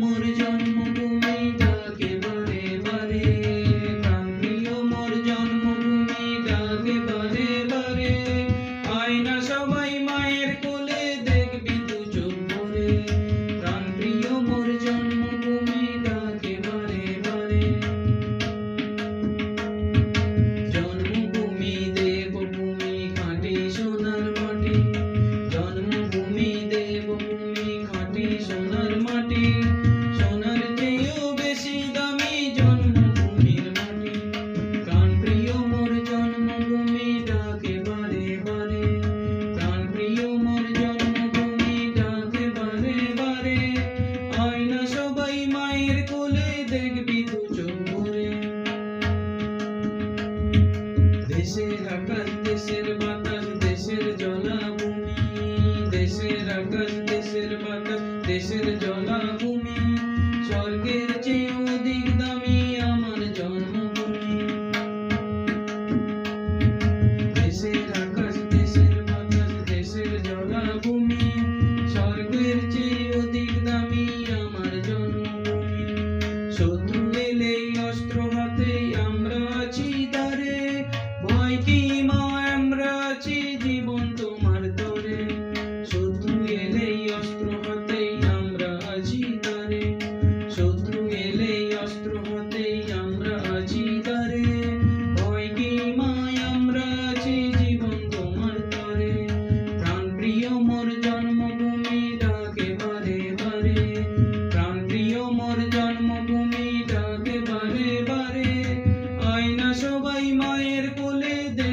মোর জন্মভূমি তাকে বারে বারে প্রাণপ্রিয় মোর জন্মভূমি তাকে বারে বারে আয়না সবাই মায়ের বলে দেখবি দু চোখে দেশের আকাশ দেশের বাতাস দেশের জলাভূমি দেশের আকাশ দেশের বাতাস দেশের জলাভূমি স্বর্গের চেয়ে অধিক দামি আমার জন্মভূমি দেশের আকাশ দেশের বাতাস দেশের জলাভূমি বাঁচি জীবন তোমার তরে। শত্রু এলেই অস্ত্র হাতেই আমরা আজি তারে। শত্রু এলেই অস্ত্র হাতেই আমরা আজি তারে। ভয় কি মায় আমরা আছি জীবন তোমার তরে। প্রাণ প্রিয় মোর জন্মভূমি ডাকে বারে বারে। প্রাণ প্রিয় মোর জন্মভূমি ডাকে বারে বারে। আয়না সবাই মায়ের কোলে দে